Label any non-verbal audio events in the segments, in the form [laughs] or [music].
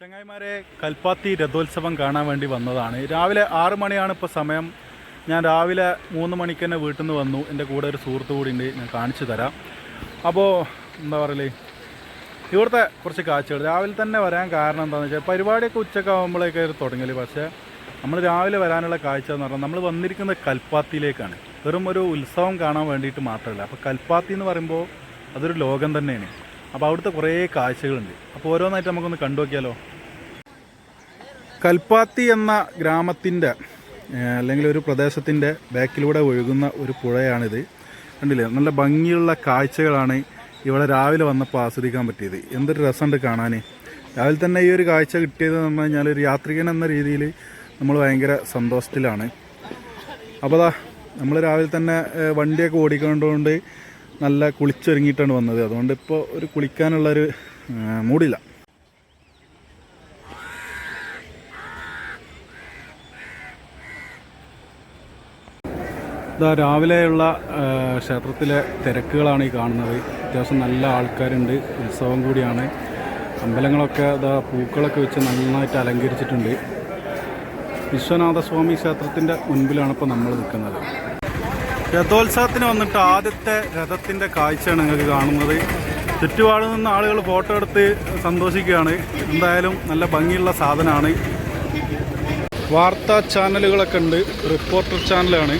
ചങ്ങായിമാരെ കൽപ്പാത്തി രഥോത്സവം കാണാൻ വേണ്ടി വന്നതാണ്. രാവിലെ ആറ് മണിയാണ് ഇപ്പോൾ സമയം. ഞാൻ രാവിലെ മൂന്ന് മണിക്ക് തന്നെ വീട്ടിൽ നിന്ന് വന്നു. എന്റെ കൂടെ ഒരു സുഹൃത്ത് കൂടി ഉണ്ട്. ഞാൻ കാണിച്ചു തരാം. അപ്പോൾ എന്താ പറയല്ലേ ഇവിടുത്തെ കുറച്ച് കാഴ്ചകൾ. രാവിലെ തന്നെ വരാൻ കാരണം എന്താണെന്ന് വെച്ചാൽ പരിപാടിയൊക്കെ ഉച്ചയ്ക്ക് ആകുമ്പോഴേക്ക് തുടങ്ങൽ. പക്ഷേ നമ്മൾ രാവിലെ വരാനുള്ള കാഴ്ച എന്ന് പറഞ്ഞാൽ നമ്മൾ വന്നിരിക്കുന്നത് കൽപ്പാത്തിയിലേക്കാണ്. വെറും ഒരു ഉത്സവം കാണാൻ വേണ്ടിയിട്ട് മാത്രമല്ല അപ്പോൾ കൽപ്പാത്തി എന്ന് പറയുമ്പോൾ അതൊരു ലോകം തന്നെയാണ്. അപ്പോൾ അവിടുത്തെ കുറേ കാഴ്ചകളുണ്ട്. അപ്പോൾ ഓരോന്നായിട്ട് നമുക്കൊന്ന് കണ്ടു നോക്കിയാലോ കൽപ്പാത്തി എന്ന ഗ്രാമത്തിന്റെ അല്ലെങ്കിൽ ഒരു പ്രദേശത്തിന്റെ ബാക്കിലൂടെ ഒഴുകുന്ന ഒരു പുഴയാണിത്. കണ്ടില്ലേ? നല്ല ഭംഗിയുള്ള കാഴ്ചകളാണ് ഇവിടെ രാവിലെ വന്നപ്പോൾ ആസ്വദിക്കാൻ പറ്റിയത്. എന്തൊരു രസമുണ്ട് കാണാൻ രാവിലെ തന്നെ ഈ ഒരു കാഴ്ച കിട്ടിയത് എന്ന് പറഞ്ഞു കഴിഞ്ഞാൽ ഒരു യാത്രികൻ എന്ന രീതിയിൽ നമ്മൾ ഭയങ്കര സന്തോഷത്തിലാണ്. അപ്പോൾ നമ്മൾ രാവിലെ തന്നെ വണ്ടിയൊക്കെ ഓടിക്കൊണ്ടുകൊണ്ട് നല്ല കുളിച്ചൊരുങ്ങിയിട്ടാണ് വന്നത്. അതുകൊണ്ട് ഇപ്പോൾ ഒരു കുളിക്കാനുള്ളൊരു മൂടില്ല. ഇതാ രാവിലെയുള്ള ക്ഷേത്രത്തിലെ തിരക്കുകളാണ് ഈ കാണുന്നത്. അത്യാവശ്യം നല്ല ആൾക്കാരുണ്ട് ഉത്സവം കൂടിയാണ്. അമ്പലങ്ങളൊക്കെ ഇതാ പൂക്കളൊക്കെ വെച്ച് നന്നായിട്ട് അലങ്കരിച്ചിട്ടുണ്ട്. വിശ്വനാഥസ്വാമി ക്ഷേത്രത്തിന്റെ മുൻപിലാണ് ഇപ്പോൾ നമ്മൾ നിൽക്കുന്നത്. രഥോത്സവത്തിന് വന്നിട്ട് ആദ്യത്തെ രഥത്തിന്റെ കാഴ്ചയാണ് നിങ്ങൾക്ക് കാണുന്നത്. ചുറ്റുപാട് നിന്ന് ആളുകൾ ഫോട്ടോ എടുത്ത് സന്തോഷിക്കുകയാണ്. എന്തായാലും നല്ല ഭംഗിയുള്ള സാധനമാണ്. വാർത്താ ചാനലുകളൊക്കെ ഉണ്ട്. റിപ്പോർട്ടർ ചാനലാണ്.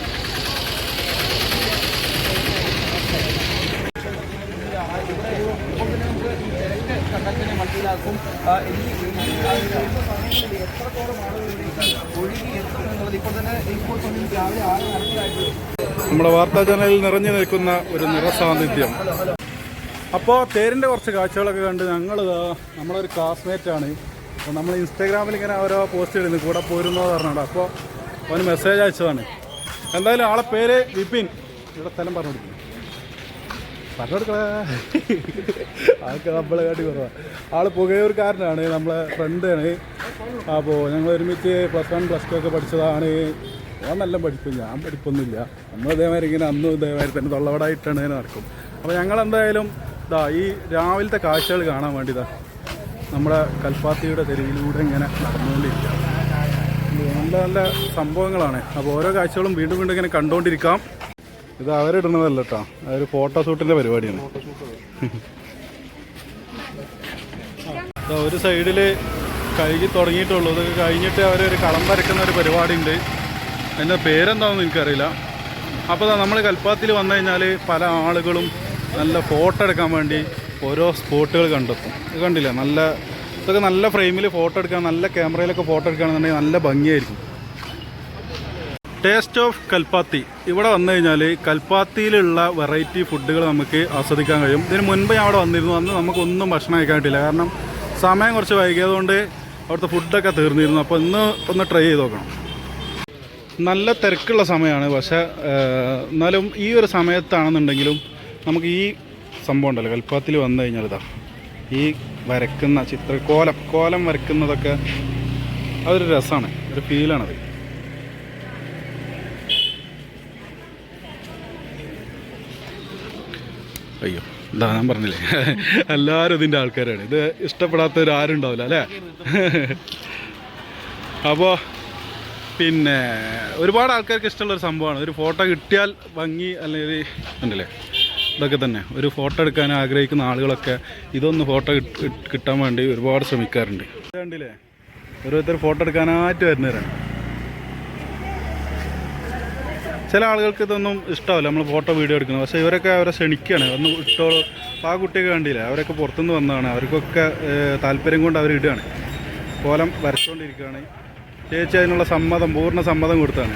എത്രത്തോളം ആളുകൾ ഒഴുകി എത്തും എന്നുള്ളത് ഇപ്പോൾ തന്നെ ഇപ്പോൾ സമയം രാവിലെ ആറ് മണിക്കായിട്ടുള്ളൂ നമ്മുടെ വാർത്താ ചാനലിൽ നിറഞ്ഞു നിൽക്കുന്ന ഒരു നിറസാന്നിധ്യം. അപ്പോൾ തേരിന്റെ കുറച്ച് കാഴ്ചകളൊക്കെ കണ്ട് ഞങ്ങൾ നമ്മളൊരു ക്ലാസ്മേറ്റ് ആണ്. അപ്പോൾ നമ്മൾ ഇൻസ്റ്റാഗ്രാമിൽ ഇങ്ങനെ ഓരോ പോസ്റ്റ് ഇടുന്നു. കൂടെ പോരുന്നോ പറഞ്ഞോ അപ്പോൾ അവന് മെസ്സേജ് അയച്ചതാണ്. എന്തായാലും ആളെ പേര് വിപിൻ. ഇവിടെ സ്ഥലം പറഞ്ഞു കൊടുക്കും. പറഞ്ഞു കൊടുക്കണേ ആൾക്ക് നമ്മളെ കാട്ടി കുറവാണ് ആൾ പുകയൂർക്കാരനാണ്. നമ്മളെ ഫ്രണ്ടാണ് അപ്പോൾ ഞങ്ങൾ ഒരുമിച്ച് പ്ലസ് വൺ പ്ലസ് ടു ഒക്കെ പഠിച്ചതാണ്. ഓൻ നല്ല പഠിപ്പും ഞാൻ പഠിപ്പൊന്നുമില്ല. നമ്മൾ ഇതേമാതിരി ഇങ്ങനെ അന്നും ഇതേമാതിരി തന്നെ തൊള്ളവടായിട്ടാണ് ഇങ്ങനെ നടക്കും. അപ്പോൾ ഞങ്ങൾ എന്തായാലും ഇതാ ഈ രാവിലത്തെ കാഴ്ചകൾ കാണാൻ വേണ്ടിതാ നമ്മുടെ കൽപ്പാത്തിയുടെ തെരുവിലൂടെ ഇങ്ങനെ നടന്നുകൊണ്ടിരിക്കുക നല്ല നല്ല സംഭവങ്ങളാണ്. അപ്പോൾ ഓരോ കാഴ്ചകളും വീണ്ടും വീണ്ടും ഇങ്ങനെ കണ്ടുകൊണ്ടിരിക്കാം. ഇത് അവരിടുന്നതല്ല കേട്ടോ അതൊരു ഫോട്ടോഷൂട്ടിന്റെ പരിപാടിയാണ്. ഒരു സൈഡിൽ കഴുകി തുടങ്ങിയിട്ടുള്ളൂ. ഇത് കഴിഞ്ഞിട്ട് അവരൊരു കളം വരയ്ക്കുന്ന ഒരു പരിപാടി ഉണ്ട് അതിന്റെ പേരെന്താണെന്ന് എനിക്കറിയില്ല. അപ്പോൾ നമ്മൾ കൽപ്പാത്തിൽ വന്നു കഴിഞ്ഞാൽ പല ആളുകളും നല്ല ഫോട്ടോ എടുക്കാൻ വേണ്ടി ഓരോ സ്പോട്ടുകൾ കണ്ടെത്തും. ഇത് കണ്ടില്ല? നല്ല ഇതൊക്കെ നല്ല ഫ്രെയിമിൽ ഫോട്ടോ എടുക്കാൻ നല്ല ക്യാമറയിലൊക്കെ ഫോട്ടോ എടുക്കുകയാണെന്നുണ്ടെങ്കിൽ നല്ല ഭംഗിയായിരിക്കും. Taste of Kalpathi. ഇവിടെ വന്നു കഴിഞ്ഞാൽ കൽപ്പാത്തിയിലുള്ള വെറൈറ്റി ഫുഡുകൾ നമുക്ക് ആസ്വദിക്കാൻ കഴിയും. ഇതിന് മുൻപ് ഞാൻ അവിടെ വന്നിരുന്നു. അന്ന് നമുക്കൊന്നും ഭക്ഷണം കഴിക്കാൻ കിട്ടില്ല കാരണം സമയം കുറച്ച് വൈകിയതുകൊണ്ട് അവിടുത്തെ ഫുഡൊക്കെ തീർന്നിരുന്നു. അപ്പോൾ ഇന്ന് ഒന്ന് ട്രൈ ചെയ്ത് നോക്കണം. നല്ല തിരക്കുള്ള സമയമാണ്. പക്ഷേ എന്നാലും ഈ ഒരു സമയത്താണെന്നുണ്ടെങ്കിലും നമുക്ക് ഈ സംഭവം ഉണ്ടല്ലോ. കൽപ്പാത്തിൽ വന്നു കഴിഞ്ഞാൽ ഇതാ ഈ വരക്കുന്ന ചിത്ര കോലം കോലം വരക്കുന്നതൊക്കെ അതൊരു രസമാണ്. ഒരു ഫീലാണത്. അയ്യോ ഇതാ ഞാൻ പറഞ്ഞില്ലേ? [laughs] എല്ലാവരും ഇതിന്റെ ആൾക്കാരാണ്. ഇത് ഇഷ്ടപ്പെടാത്തവരാരും ഉണ്ടാവില്ല അല്ലേ? [laughs] അപ്പോൾ പിന്നെ ഒരുപാട് ആൾക്കാർക്ക് ഇഷ്ടമുള്ള ഒരു സംഭവമാണ്. ഒരു ഫോട്ടോ കിട്ടിയാൽ ഭംഗി അല്ലെങ്കിൽ ഉണ്ടല്ലേ? ഇതൊക്കെ തന്നെ. ഒരു ഫോട്ടോ എടുക്കാൻ ആഗ്രഹിക്കുന്ന ആളുകളൊക്കെ ഇതൊന്ന് ഫോട്ടോ കിട്ടാൻ വേണ്ടി ഒരുപാട് ശ്രമിക്കാറുണ്ട്. കണ്ടില്ലേ? ഓരോരുത്തർ ഫോട്ടോ എടുക്കാനായിട്ട് വരുന്നവരാണ്. ചില ആളുകൾക്ക് ഇതൊന്നും ഇഷ്ടമല്ല നമ്മൾ ഫോട്ടോ വീഡിയോ എടുക്കുന്നത്. പക്ഷേ ഇവരൊക്കെ അവരെ ക്ഷണിക്കുകയാണ് ഒന്ന് ഇട്ടോളൂ. ആ കുട്ടിയൊക്കെ കണ്ടില്ലേ? അവരൊക്കെ പുറത്തുനിന്ന് വന്നതാണ്. അവർക്കൊക്കെ താല്പര്യം കൊണ്ട് അവർ ഇടുകയാണ് കോലം വരച്ചുകൊണ്ടിരിക്കുകയാണ് ചേച്ചി അതിനുള്ള സമ്മതം പൂർണ സമ്മതം കൊടുത്താണ്.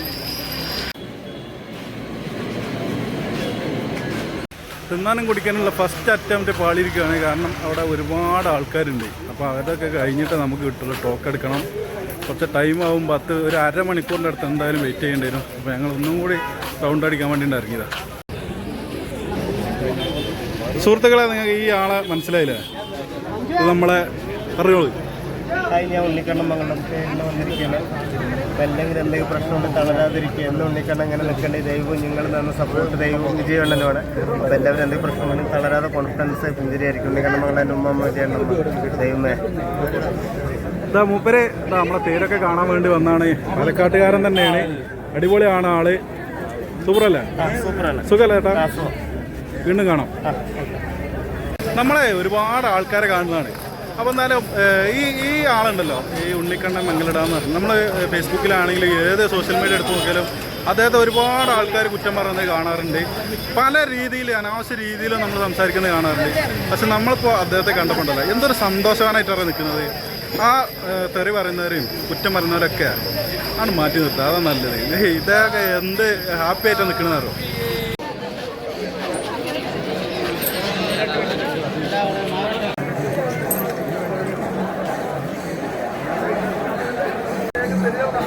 തിന്നാനും കുടിക്കാനുള്ള ഫസ്റ്റ് അറ്റംപ്റ്റ് പാളിയിരിക്കുകയാണ്. കാരണം അവിടെ ഒരുപാട് ആൾക്കാരുണ്ട്. അപ്പോൾ അതൊക്കെ കഴിഞ്ഞിട്ട് നമുക്ക് കിട്ടുള്ളൂ ടോക്ക് എടുക്കണം. കുറച്ച് ടൈം ആവും. പത്ത് ഒരു അരമണിക്കൂറിന്റെ അടുത്ത് എന്തായാലും വെയിറ്റ് ചെയ്യേണ്ടി വരും. അപ്പോൾ ഞങ്ങൾ ഒന്നും കൂടി സൗണ്ട് അടിക്കാൻ വേണ്ടിയിട്ട് ഇറങ്ങിയതാണ് സുഹൃത്തുക്കളെ നിങ്ങൾക്ക് ഈ ആളെ മനസ്സിലായില്ലേ? ഇത് നമ്മളെ അറിയോളൂ. ഹായ് ഞാൻ ഉണ്ണിക്കണ്ണം മംഗളം എന്ന് വന്നിരിക്കുകയാണ്. അപ്പം അല്ലെങ്കിൽ എന്തെങ്കിലും പ്രശ്നമുണ്ട് തളരാതിരിക്കുക എന്ന് ഉണ്ണിക്കണ്ണം ഇങ്ങനെ നിൽക്കേണ്ട ദൈവവും നിങ്ങൾ തന്ന സപ്പോർട്ട് ദൈവവും വിജയമുണ്ടല്ലോണ് അപ്പോൾ എല്ലാവരും എന്തെങ്കിലും പ്രശ്നമുണ്ടെങ്കിൽ തളരാതെ കോൺഫിഡൻസ് പുഞ്ചിരിയായിരിക്കും. ഉണ്ണിക്കണ്ണം മംഗളം എന്റെ ഉമ്മ വിജയണ്ണമ്മ ദൈവമേ. മൂപ്പരെ നമ്മളെ തേരൊക്കെ കാണാൻ വേണ്ടി വന്നാണ്. പാലക്കാട്ടുകാരൻ തന്നെയാണ്. അടിപൊളിയാണ് ആൾ. സൂപ്പറല്ലേ? സുഖല്ലേ ചേട്ടാ? വീണ്ടും കാണാം. നമ്മളെ ഒരുപാട് ആൾക്കാരെ കാണുന്നതാണ്. അപ്പോൾ എന്നാലും ഈ ഈ ആളുണ്ടല്ലോ ഈ ഉണ്ണിക്കണ്ണൻ മംഗലിടാന്ന് പറഞ്ഞു. നമ്മൾ ഫേസ്ബുക്കിലാണെങ്കിലും ഏത് സോഷ്യൽ മീഡിയ എടുത്ത് നോക്കിയാലും അദ്ദേഹത്തെ ഒരുപാട് ആൾക്കാർ കുറ്റം പറയുന്നത് കാണാറുണ്ട്. പല രീതിയിൽ അനാവശ്യ രീതിയിലും നമ്മൾ സംസാരിക്കുന്നത് കാണാറുണ്ട്. പക്ഷെ നമ്മളിപ്പോൾ അദ്ദേഹത്തെ കണ്ടപ്പോണ്ടല്ലോ എന്തൊരു സന്തോഷവാനായിട്ടാണ് നിൽക്കുന്നത്. ആ തെറി പറയുന്നവരെയും കുറ്റം പറയുന്നവരൊക്കെ ആണ് മാറ്റി നിർത്തുക. അതാണ് നല്ലത്. ഇതൊക്കെ എന്ത് ഹാപ്പി ആയിട്ടാണ് നിൽക്കണമെന്നറിയോ sería una